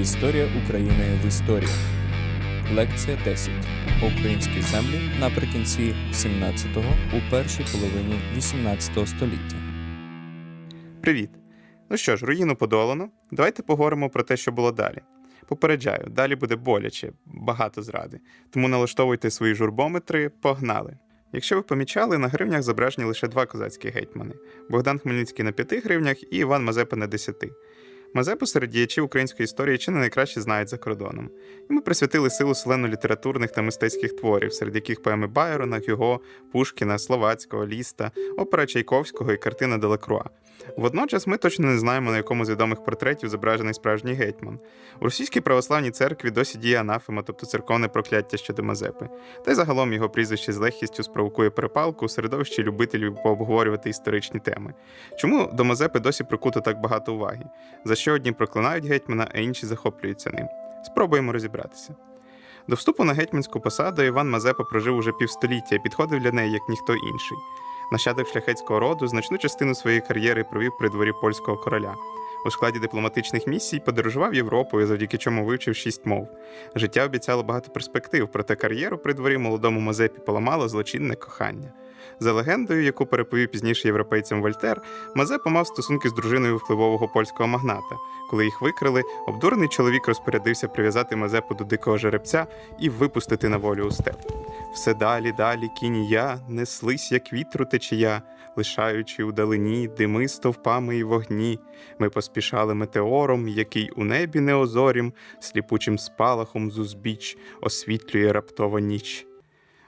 Історія України в історії. Лекція 10. Українські землі наприкінці 17-го у першій половині 18 століття. Привіт! Ну що ж, руїну подолано. Давайте поговоримо про те, що було далі. Попереджаю, далі буде боляче, багато зради. Тому налаштовуйте свої журбометри, погнали. Якщо ви помічали, на гривнях зображені лише два козацькі гетьмани: Богдан Хмельницький на 5 гривнях і Іван Мазепа на 10. Мазепу серед діячів української історії чи не найкраще знають за кордоном. Йому присвятили силу селену літературних та мистецьких творів, серед яких поеми Байрона, Гюго, Пушкіна, Словацького, Ліста, опера Чайковського і картина Делакруа. Водночас ми точно не знаємо, на якому з відомих портретів зображений справжній гетьман. У російській православній церкві досі діє анафема, тобто церковне прокляття щодо Мазепи. Та й загалом його прізвище з легкістю спровокує перепалку у середовищі любителів пообговорювати історичні теми. Чому до Мазепи досі прикуто так багато уваги? За що одні проклинають гетьмана, а інші захоплюються ним? Спробуємо розібратися. До вступу на гетьманську посаду Іван Мазепа прожив уже півстоліття і підходив для неї як ніхто інший. Нащадок шляхетського роду значну частину своєї кар'єри провів при дворі польського короля. У складі дипломатичних місій подорожував Європою, завдяки чому вивчив шість мов. Життя обіцяло багато перспектив, проте кар'єру при дворі молодому Мазепі поламало злочинне кохання. За легендою, яку переповів пізніше європейцям Вольтер, Мазепа мав стосунки з дружиною впливового польського магната. Коли їх викрили, обдурений чоловік розпорядився прив'язати Мазепу до дикого жеребця і випустити на волю у степ. Все далі, далі кінь я неслись, як вітру течія, лишаючи у далині дими стовпами і вогні. Ми поспішали метеором, який у небі неозорім, сліпучим спалахом з узбіч освітлює раптова ніч.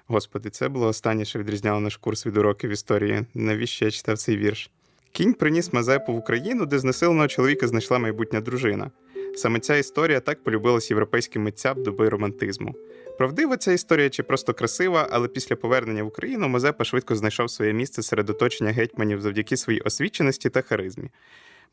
Господи, це було останнє, що відрізняло наш курс від уроків історії. Навіщо я читав цей вірш? Кінь приніс Мазепу в Україну, де знесиленого чоловіка знайшла майбутня дружина. Саме ця історія так полюбилась європейським митцям доби романтизму. Правдива ця історія чи просто красива, але після повернення в Україну Мазепа швидко знайшов своє місце серед оточення гетьманів завдяки своїй освіченості та харизмі.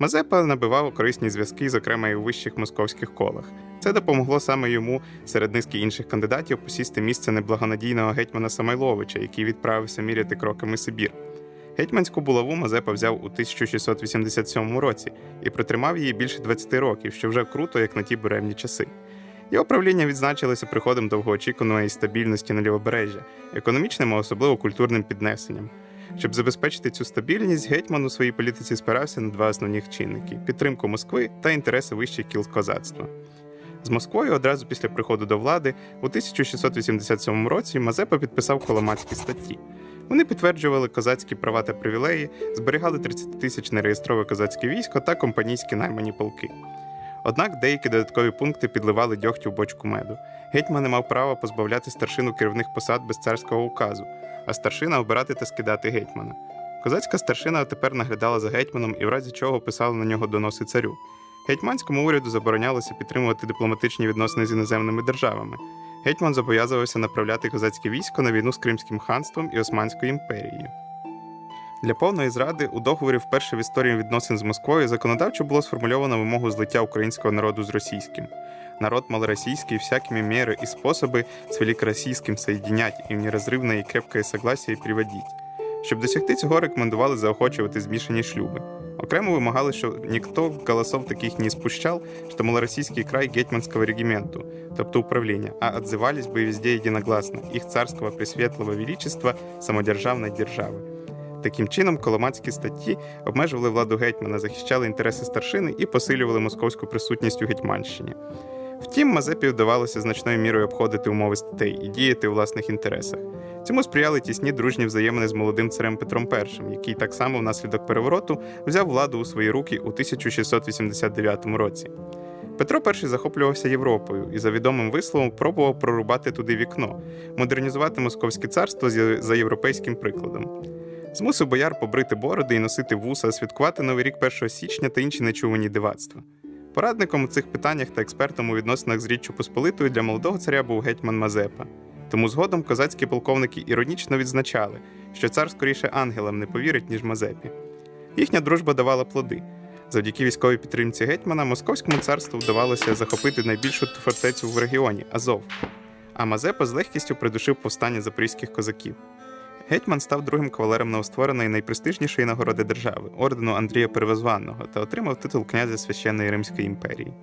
Мазепа набивав корисні зв'язки, зокрема і у вищих московських колах. Це допомогло саме йому серед низки інших кандидатів посісти місце неблагонадійного гетьмана Самойловича, який відправився міряти кроками Сибір. Гетьманську булаву Мазепа взяв у 1687 році і протримав її більше 20 років, що вже круто, як на ті буремні часи. Його правління відзначилося приходом довгоочікуваної стабільності на лівобережжя, економічним, а особливо культурним піднесенням. Щоб забезпечити цю стабільність, гетьман у своїй політиці спирався на два основних чинники підтримку Москви та інтереси вищих кіл козацтва. З Москвою одразу після приходу до влади у 1687 році Мазепа підписав коломацькі статті. Вони підтверджували козацькі права та привілеї, зберігали 30 тисяч нереєстрове козацьке військо та компанійські наймані полки. Однак деякі додаткові пункти підливали дьогтю в бочку меду. Гетьман не мав права позбавляти старшину керівних посад без царського указу, а старшина обирати та скидати гетьмана. Козацька старшина тепер наглядала за гетьманом і в разі чого писала на нього доноси царю. Гетьманському уряду заборонялося підтримувати дипломатичні відносини з іноземними державами. Гетьман зобов'язувався направляти козацьке військо на війну з Кримським ханством і Османською імперією. Для повної зради у договорі вперше в історії відносин з Москвою законодавчо було сформульовано вимогу злиття українського народу з російським. Народ малороссийский всякими меры и способи з великороссийским соединять і в неразривне і крепкое согласие приводить. Щоб досягти цього, рекомендували заохочувати змішані шлюби. Окремо вимагали, щоб ніхто голосов таких не спущал, что малороссийский край гетьманского регименту, тобто управління, а отзывались бы везде единогласно їх царського пресвітлого величества самодержавної держави. Таким чином, коломацькі статті обмежували владу гетьмана, захищали інтереси старшини і посилювали московську присутність у Гетьманщині. Втім, Мазепі вдавалося значною мірою обходити умови статей і діяти у власних інтересах. Цьому сприяли тісні дружні взаємини з молодим царем Петром І, який так само внаслідок перевороту взяв владу у свої руки у 1689 році. Петро І захоплювався Європою і, за відомим висловом, пробував прорубати туди вікно, модернізувати московське царство за європейським прикладом. Змусив бояр побрити бороди і носити вуса, святкувати Новий рік 1 січня та інші нечувані дивацтва. Порадником у цих питаннях та експертом у відносинах з Річчю Посполитою для молодого царя був гетьман Мазепа. Тому згодом козацькі полковники іронічно відзначали, що цар скоріше ангелам не повірить, ніж Мазепі. Їхня дружба давала плоди. Завдяки військовій підтримці гетьмана Московському царству вдавалося захопити найбільшу фортецю в регіоні Азов. А Мазепа з легкістю придушив повстання запорізьких козаків. Гетьман став другим кавалером новоствореної найпрестижнішої нагороди держави ордену Андрія Первозванного та отримав титул князя священної Римської імперії.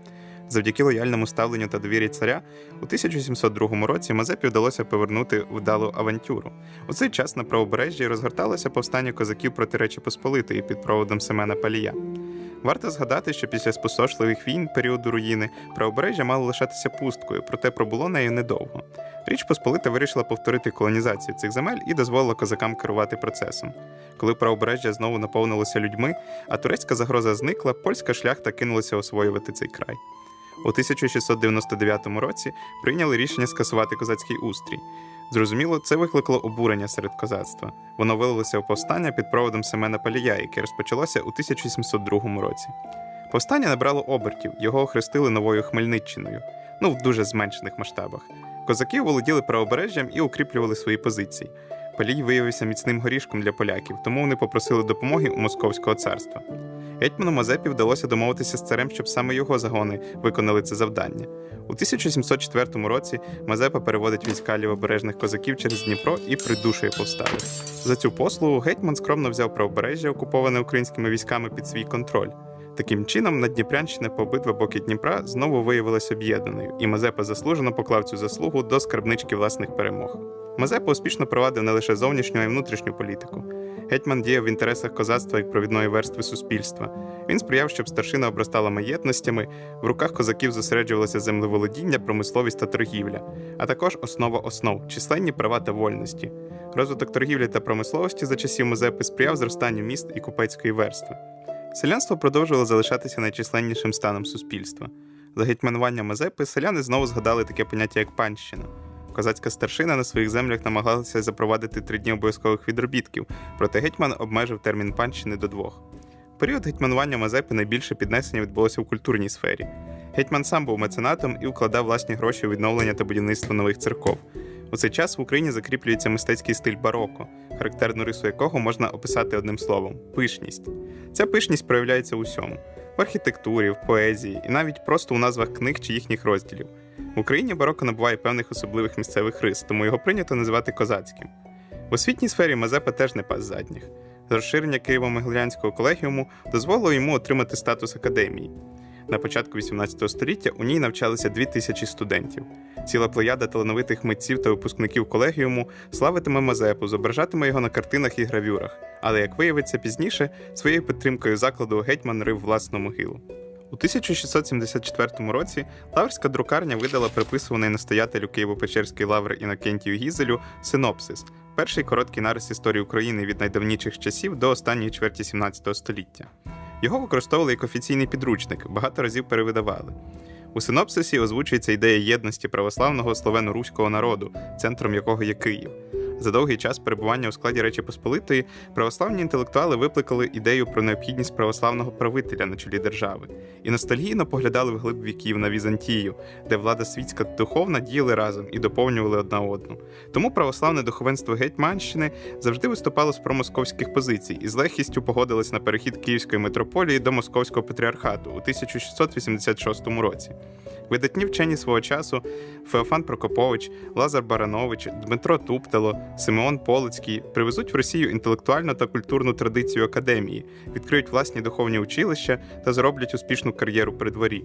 Завдяки лояльному ставленню та довірі царя, у 1702 році Мазепі вдалося повернути вдалу авантюру. У цей час на правобережжі розгорталося повстання козаків проти Речі Посполитої під проводом Семена Палія. Варто згадати, що після спустошливих війн періоду руїни правобережжя мало лишатися пусткою, проте пробуло нею недовго. Річ Посполита вирішила повторити колонізацію цих земель і дозволила козакам керувати процесом. Коли правобережжя знову наповнилося людьми, а турецька загроза зникла, польська шляхта кинулася освоювати цей край. У 1699 році прийняли рішення скасувати козацький устрій. Зрозуміло, це викликало обурення серед козацтва. Воно вилилося у повстання під проводом Семена Палія, яке розпочалося у 1702 році. Повстання набрало обертів, його охрестили новою Хмельниччиною, ну в дуже зменшених масштабах. Козаки володіли правобережжям і укріплювали свої позиції. Палій виявився міцним горішком для поляків, тому вони попросили допомоги у Московського царства. Гетьману Мазепі вдалося домовитися з царем, щоб саме його загони виконали це завдання. У 1704 році Мазепа переводить війська лівобережних козаків через Дніпро і придушує повсталих. За цю послугу гетьман скромно взяв правобережжя, окуповане українськими військами під свій контроль. Таким чином, Наддніпрянщина по обидва боки Дніпра знову виявилася об'єднаною, і Мазепа заслужено поклав цю заслугу до скарбнички власних перемог. Мазепа успішно провадив не лише зовнішню, а й внутрішню політику. Гетьман діяв в інтересах козацтва як провідної верстви суспільства. Він сприяв, щоб старшина обростала маєтностями, в руках козаків зосереджувалося землеволодіння, промисловість та торгівля, а також основа основ численні права та вольності. Розвиток торгівлі та промисловості за часів Мазепи сприяв зростанню міст і купецької верстви. Селянство продовжувало залишатися найчисленнішим станом суспільства. За гетьманування Мазепи селяни знову згадали таке поняття як панщина. Козацька старшина на своїх землях намагалася запровадити три дні обов'язкових відробітків, проте гетьман обмежив термін панщини до двох. Період гетьманування Мазепи найбільше піднесення відбулося в культурній сфері. Гетьман сам був меценатом і вкладав власні гроші у відновлення та будівництво нових церков. У цей час в Україні закріплюється мистецький стиль бароко, характерну рису якого можна описати одним словом пишність. Ця пишність проявляється у всьому: в архітектурі, в поезії і навіть просто у назвах книг чи їхніх розділів. В Україні бароко набуває певних особливих місцевих рис, тому його прийнято називати козацьким. В освітній сфері Мазепа теж не пас задніх. Розширення Києво-Могилянського колегіуму дозволило йому отримати статус академії. На початку 18 століття у ній навчалися дві тисячі студентів. Ціла плеяда талановитих митців та випускників колегіуму славитиме Мазепу, зображатиме його на картинах і гравюрах, але, як виявиться пізніше, своєю підтримкою закладу гетьман рив власну могилу. У 1674 році Лаврська друкарня видала приписуваний настоятелю Києво-Печерської лаври Інокентію Гізелю синопсис, перший короткий нарис історії України від найдавніших часів до останньої чверті 17 століття. Його використовували як офіційний підручник, багато разів перевидавали. У синопсисі озвучується ідея єдності православного словено-руського народу, центром якого є Київ. За довгий час перебування у складі Речі Посполитої православні інтелектуали викликали ідею про необхідність православного правителя на чолі держави і ностальгійно поглядали в глиб віків на Візантію, де влада світська та духовна діяли разом і доповнювали одна одну. Тому православне духовенство Гетьманщини завжди виступало з промосковських позицій і з легкістю погодилось на перехід Київської митрополії до Московського патріархату у 1686 році. Видатні вчені свого часу Феофан Прокопович, Лазар Баранович, Дмитро Туптело, Симеон Полицький привезуть в Росію інтелектуальну та культурну традицію академії, відкриють власні духовні училища та зроблять успішну кар'єру при дворі.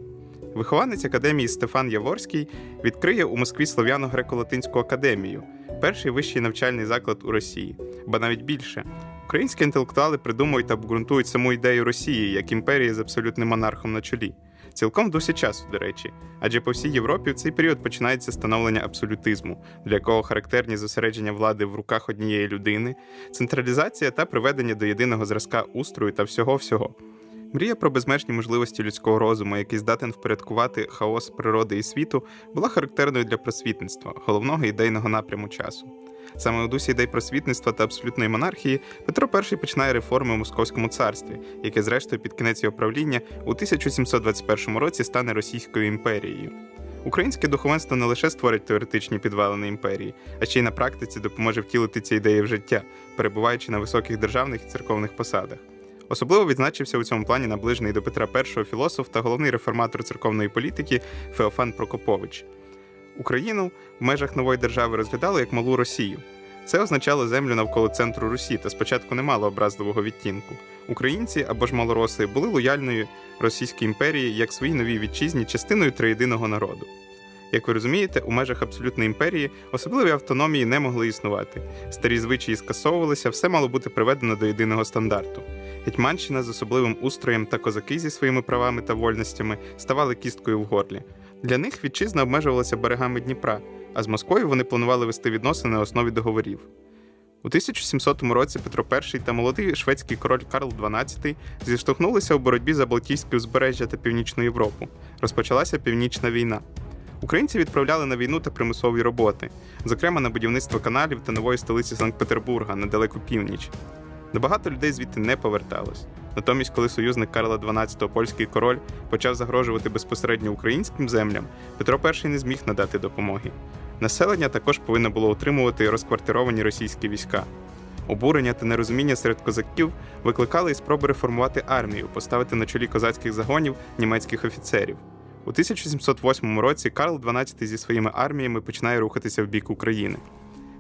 Вихованець академії Стефан Яворський відкриє у Москві Слов'яно-греко-латинську академію, перший вищий навчальний заклад у Росії, ба навіть більше. Українські інтелектуали придумують та обґрунтують саму ідею Росії як імперії з абсолютним монархом на чолі. Цілком в дусі часу, до речі, адже по всій Європі в цей період починається становлення абсолютизму, для якого характерні зосередження влади в руках однієї людини, централізація та приведення до єдиного зразка устрою та всього-всього. Мрія про безмежні можливості людського розуму, який здатен впорядкувати хаос природи і світу, була характерною для просвітництва, головного ідейного напряму часу. Саме у дусі ідей просвітництва та абсолютної монархії Петро І починає реформи у Московському царстві, яке, зрештою, під кінець його правління у 1721 році стане Російською імперією. Українське духовенство не лише створить теоретичні підвалини імперії, а ще й на практиці допоможе втілити ці ідеї в життя, перебуваючи на високих державних і церковних посадах. Особливо відзначився у цьому плані наближений до Петра І філософ та головний реформатор церковної політики Феофан Прокопович. Україну в межах нової держави розглядали як малу Росію. Це означало землю навколо центру Русі та спочатку не мало образливого відтінку. Українці або ж малороси були лояльною Російській імперії як своїй новій вітчизні частиною триєдиного народу. Як ви розумієте, у межах абсолютної імперії особливі автономії не могли існувати. Старі звичаї скасовувалися, все мало бути приведено до єдиного стандарту. Гетьманщина з особливим устроєм та козаки зі своїми правами та вольностями ставали кісткою в горлі. Для них вітчизна обмежувалася берегами Дніпра, а з Москвою вони планували вести відносини на основі договорів. У 1700 році Петро І та молодий шведський король Карл XII зіштовхнулися у боротьбі за Балтійське узбережжя та Північну Європу. Розпочалася Північна війна. Українці відправляли на війну та примусові роботи, зокрема на будівництво каналів та нової столиці Санкт-Петербурга на далеку північ. Небагато людей звідти не поверталось. Натомість, коли союзник Карла XII, польський король, почав загрожувати безпосередньо українським землям, Петро І не зміг надати допомоги. Населення також повинно було утримувати розквартировані російські війська. Обурення та нерозуміння серед козаків викликали і спроби реформувати армію, поставити на чолі козацьких загонів німецьких офіцерів. У 1708 році Карл XII зі своїми арміями починає рухатися в бік України.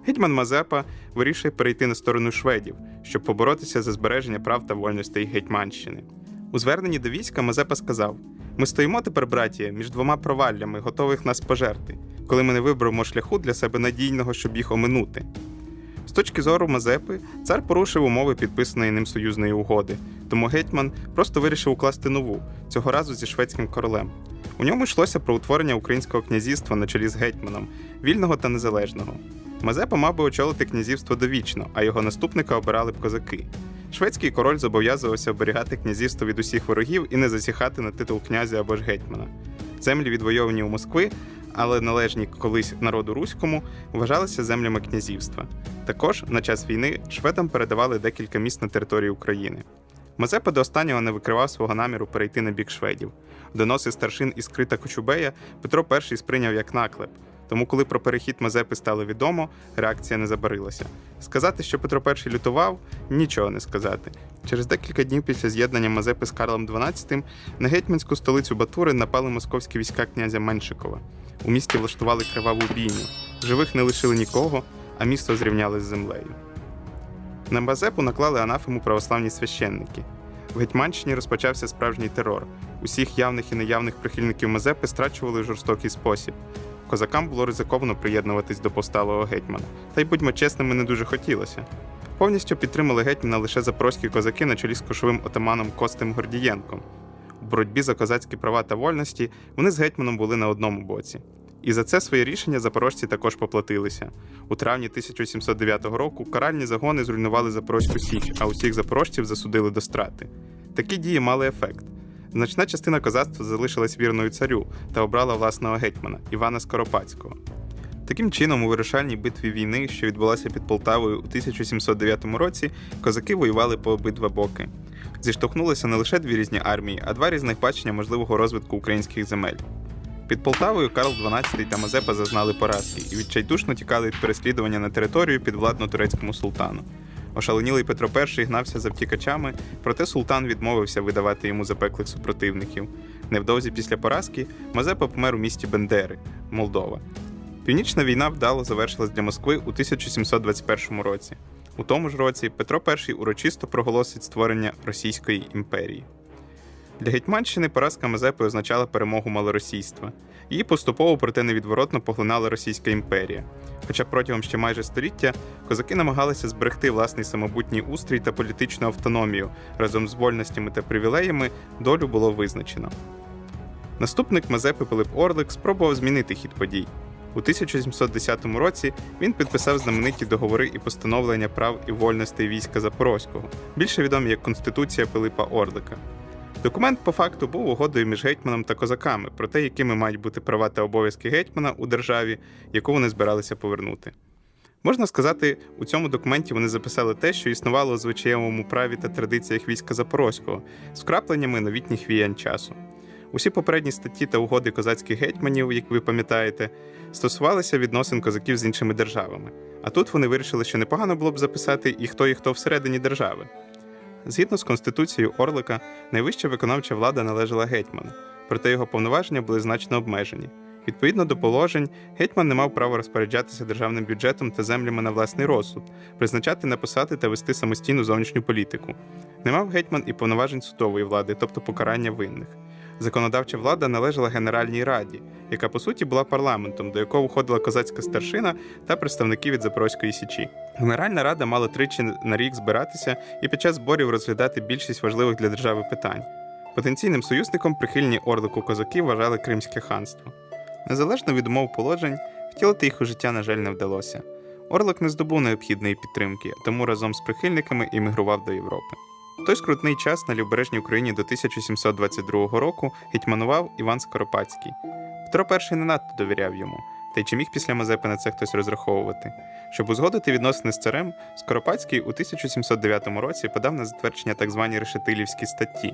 Гетьман Мазепа вирішує перейти на сторону шведів, щоб поборотися за збереження прав та вольностей Гетьманщини. У зверненні до війська Мазепа сказав: Ми стоїмо тепер, братія, між двома проваллями, готових нас пожерти, коли ми не виберемо шляху для себе надійного, щоб їх оминути. З точки зору Мазепи, цар порушив умови підписаної ним союзної угоди, тому гетьман просто вирішив укласти нову, цього разу зі шведським королем. У ньому йшлося про утворення українського князівства на чолі з гетьманом, вільного та незалежного. Мазепа мав би очолити князівство довічно, а його наступника обирали б козаки. Шведський король зобов'язувався оберігати князівство від усіх ворогів і не засіхати на титул князя або ж гетьмана. Землі, відвойовані у Москви, але належні колись народу руському, вважалися землями князівства. Також на час війни шведам передавали декілька міст на території України. Мазепа до останнього не викривав свого наміру перейти на бік шведів. Доноси старшин із Крита Кочубея Петро І сприйняв як наклеп. Тому, коли про перехід Мазепи стало відомо, реакція не забарилася. Сказати, що Петро І лютував, нічого не сказати. Через декілька днів після з'єднання Мазепи з Карлом XII на гетьманську столицю Батури напали московські війська князя Меншикова. У місті влаштували криваву бійню. Живих не лишили нікого, а місто зрівняли з землею. На Мазепу наклали анафему православні священники. В Гетьманщині розпочався справжній терор. Усіх явних і неявних прихильників Мазепи страчували в жорстокий спосіб. Козакам було ризиковано приєднуватись до повсталого гетьмана, та й будьмо чесними, не дуже хотілося. Повністю підтримали гетьмана лише запорозькі козаки на чолі з кошовим отаманом Костем Гордієнком. У боротьбі за козацькі права та вольності вони з гетьманом були на одному боці. І за це своє рішення запорожці також поплатилися. У травні 1709 року каральні загони зруйнували Запорозьку Січ, а усіх запорожців засудили до страти. Такі дії мали ефект. Значна частина козацтва залишилась вірною царю та обрала власного гетьмана Івана Скоропадського. Таким чином, у вирішальній битві війни, що відбулася під Полтавою у 1709 році, козаки воювали по обидва боки. Зіштовхнулися не лише дві різні армії, а два різних бачення можливого розвитку українських земель. Під Полтавою Карл XII та Мазепа зазнали поразки і відчайдушно тікали від переслідування на територію підвладну турецькому султану. Ошаленілий Петро І гнався за втікачами, проте султан відмовився видавати йому запеклих супротивників. Невдовзі після поразки Мазепа помер у місті Бендери, Молдова. Північна війна вдало завершилась для Москви у 1721 році. У тому ж році Петро І урочисто проголосить створення Російської імперії. Для Гетьманщини поразка Мазепи означала перемогу малоросійства. Її поступово, проте невідворотно поглинала Російська імперія. Хоча протягом ще майже століття козаки намагалися зберегти власний самобутній устрій та політичну автономію разом з вольностями та привілеями долю було визначено. Наступник Мазепи Пилип Орлик спробував змінити хід подій. У 1710 році він підписав знамениті договори і постановлення прав і вольностей війська Запорозького, більше відомі як Конституція Пилипа Орлика. Документ по факту був угодою між гетьманом та козаками про те, якими мають бути права та обов'язки гетьмана у державі, яку вони збиралися повернути. Можна сказати, у цьому документі вони записали те, що існувало у звичаєвому праві та традиціях війська Запорозького, з вкрапленнями новітніх віянь часу. Усі попередні статті та угоди козацьких гетьманів, як ви пам'ятаєте, стосувалися відносин козаків з іншими державами. А тут вони вирішили, що непогано було б записати і хто і хто всередині держави. Згідно з конституцією Орлика, найвища виконавча влада належала гетьману, проте його повноваження були значно обмежені. Відповідно до положень, гетьман не мав права розпоряджатися державним бюджетом та землями на власний розсуд, призначати на посади та вести самостійну зовнішню політику. Не мав гетьман і повноважень судової влади, тобто покарання винних. Законодавча влада належала Генеральній раді, яка по суті була парламентом, до якого входила козацька старшина та представники від Запорозької січі. Генеральна рада мала тричі на рік збиратися і під час зборів розглядати більшість важливих для держави питань. Потенційним союзником прихильні орлику козаки вважали Кримське ханство. Незалежно від умов положень, втілити їх у життя, на жаль, не вдалося. Орлик не здобув необхідної підтримки, тому разом з прихильниками іммігрував до Європи. Той скрутний час на Лівобережній Україні до 1722 року гетьманував Іван Скоропадський. Петро І не надто довіряв йому, та й чи міг після Мазепи на це хтось розраховувати. Щоб узгодити відносини з царем, Скоропадський у 1709 році подав на затвердження так звані решетилівські статті.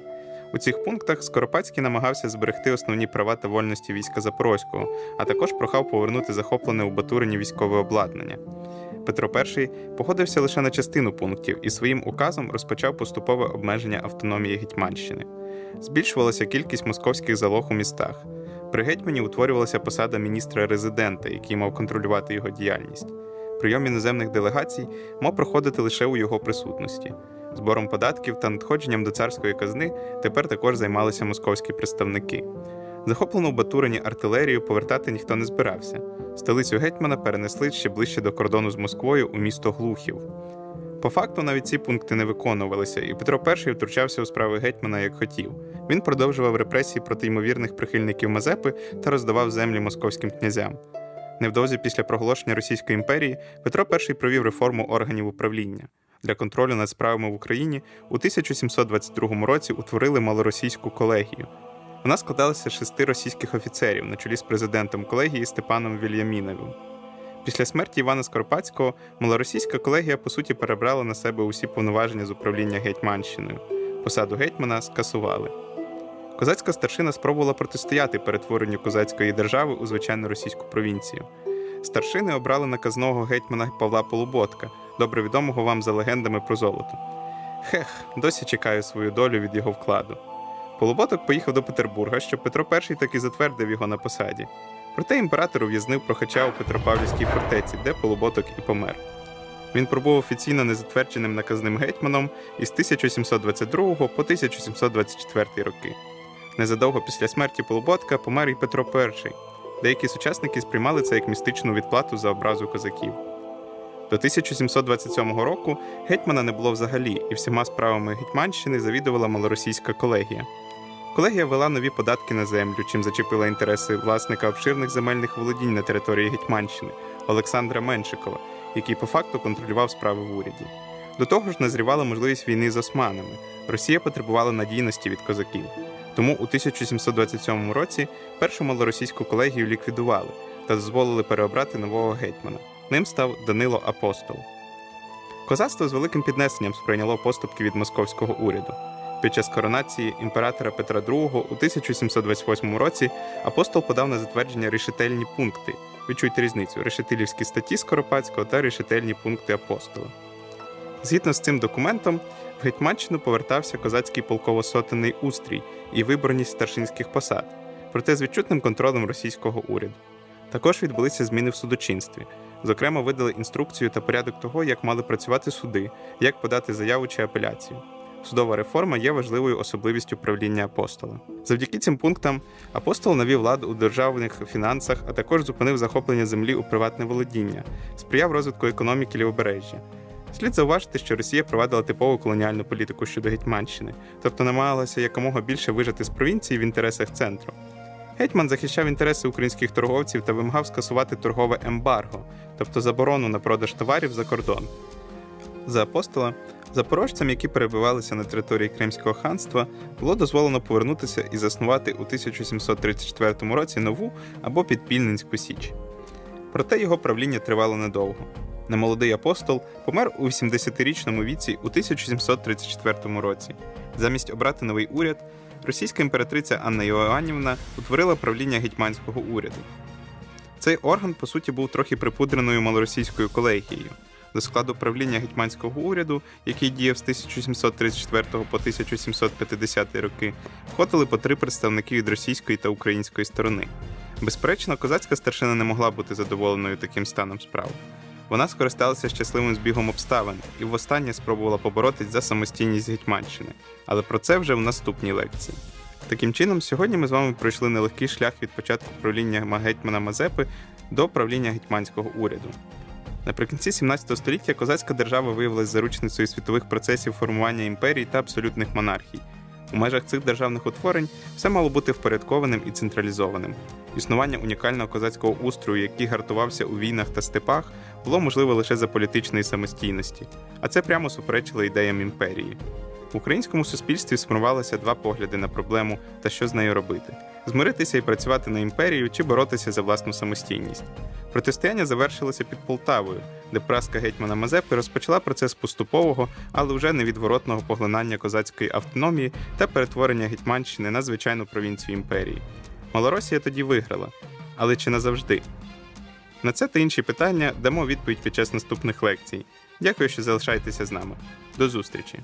У цих пунктах Скоропадський намагався зберегти основні права та вольності війська Запорозького, а також прохав повернути захоплене у Батурині військове обладнання. Петро І погодився лише на частину пунктів і своїм указом розпочав поступове обмеження автономії Гетьманщини. Збільшувалася кількість московських залог у містах. При гетьмані утворювалася посада міністра-резидента, який мав контролювати його діяльність. Прийом іноземних делегацій мав проходити лише у його присутності. Збором податків та надходженням до царської казни тепер також займалися московські представники. Захоплену в Батурині артилерію повертати ніхто не збирався. Столицю гетьмана перенесли ще ближче до кордону з Москвою у місто Глухів. По факту навіть ці пункти не виконувалися, і Петро І втручався у справи гетьмана як хотів. Він продовжував репресії проти ймовірних прихильників Мазепи та роздавав землі московським князям. Невдовзі після проголошення Російської імперії Петро І провів реформу органів управління. Для контролю над справами в Україні у 1722 році утворили малоросійську колегію. Вона складалася з шести російських офіцерів на чолі з президентом колегії Степаном Вільяміновим. Після смерті Івана Скоропадського малоросійська колегія по суті перебрала на себе усі повноваження з управління Гетьманщиною. Посаду гетьмана скасували. Козацька старшина спробувала протистояти перетворенню козацької держави у звичайну російську провінцію. Старшини обрали наказного гетьмана Павла Полуботка, добре відомого вам за легендами про золото. Хех, досі чекаю свою долю від його вкладу. Полуботок поїхав до Петербурга, щоб Петро І таки затвердив його на посаді. Проте імператор ув'язнив прохача у Петропавлівській фортеці, де Полуботок і помер. Він пробув офіційно незатвердженим наказним гетьманом із 1722 по 1724 роки. Незадовго після смерті Полуботка помер і Петро І. Деякі сучасники сприймали це як містичну відплату за образу козаків. До 1727 року гетьмана не було взагалі, і всіма справами Гетьманщини завідувала малоросійська колегія. Колегія ввела нові податки на землю, чим зачепила інтереси власника обширних земельних володінь на території Гетьманщини Олександра Меншикова, який по факту контролював справи в уряді. До того ж, назрівала можливість війни з османами. Росія потребувала надійності від козаків. Тому у 1727 році першу малоросійську колегію ліквідували та дозволили переобрати нового гетьмана. Ним став Данило Апостол. Козацтво з великим піднесенням сприйняло поступки від московського уряду. Під час коронації імператора Петра II у 1728 році апостол подав на затвердження решетельні пункти. Відчуйте різницю: решетилівські статті Скоропадського та решетельні пункти апостола. Згідно з цим документом, в Гетьманщину повертався козацький полково-сотенний устрій і виборність старшинських посад, проте з відчутним контролем російського уряду. Також відбулися зміни в судочинстві. Зокрема, видали інструкцію та порядок того, як мали працювати суди, як подати заяву чи апеляцію. Судова реформа є важливою особливістю правління апостола. Завдяки цим пунктам апостол навів лад у державних фінансах, а також зупинив захоплення землі у приватне володіння, сприяв розвитку економіки лівобережжя. Слід зауважити, що Росія провадила типову колоніальну політику щодо Гетьманщини, тобто намагалася якомога більше вижити з провінції в інтересах центру. Гетьман захищав інтереси українських торговців та вимагав скасувати торгове ембарго, тобто заборону на продаж товарів за кордон. За апостола, запорожцям, які перебувалися на території Кримського ханства, було дозволено повернутися і заснувати у 1734 році нову або підпільненську січ. Проте його правління тривало недовго. Немолодий апостол помер у 80-річному віці у 1734 році. Замість обрати новий уряд, російська імператриця Анна Іоаннівна утворила правління гетьманського уряду. Цей орган, по суті, був трохи припудреною малоросійською колегією. До складу правління гетьманського уряду, який діяв з 1734 по 1750 роки, входили по три представники від російської та української сторони. Безперечно, козацька старшина не могла бути задоволеною таким станом справ. Вона скористалася щасливим збігом обставин і востаннє спробувала поборотись за самостійність Гетьманщини, але про це вже в наступній лекції. Таким чином, сьогодні ми з вами пройшли нелегкий шлях від початку правління гетьмана Мазепи до правління гетьманського уряду. Наприкінці 17 століття козацька держава виявилася заручницею світових процесів формування імперій та абсолютних монархій. У межах цих державних утворень все мало бути впорядкованим і централізованим. Існування унікального козацького устрою, який гартувався у війнах та степах, було можливо лише за політичної самостійності, а це прямо суперечило ідеям імперії. В українському суспільстві сформувалися два погляди на проблему та що з нею робити: змиритися і працювати на імперію чи боротися за власну самостійність. Протистояння завершилося під Полтавою, де праска гетьмана Мазепи розпочала процес поступового, але вже невідворотного поглинання козацької автономії та перетворення Гетьманщини на звичайну провінцію імперії. Малоросія тоді виграла, але чи назавжди? На це та інші питання дамо відповідь під час наступних лекцій. Дякую, що залишаєтеся з нами. До зустрічі!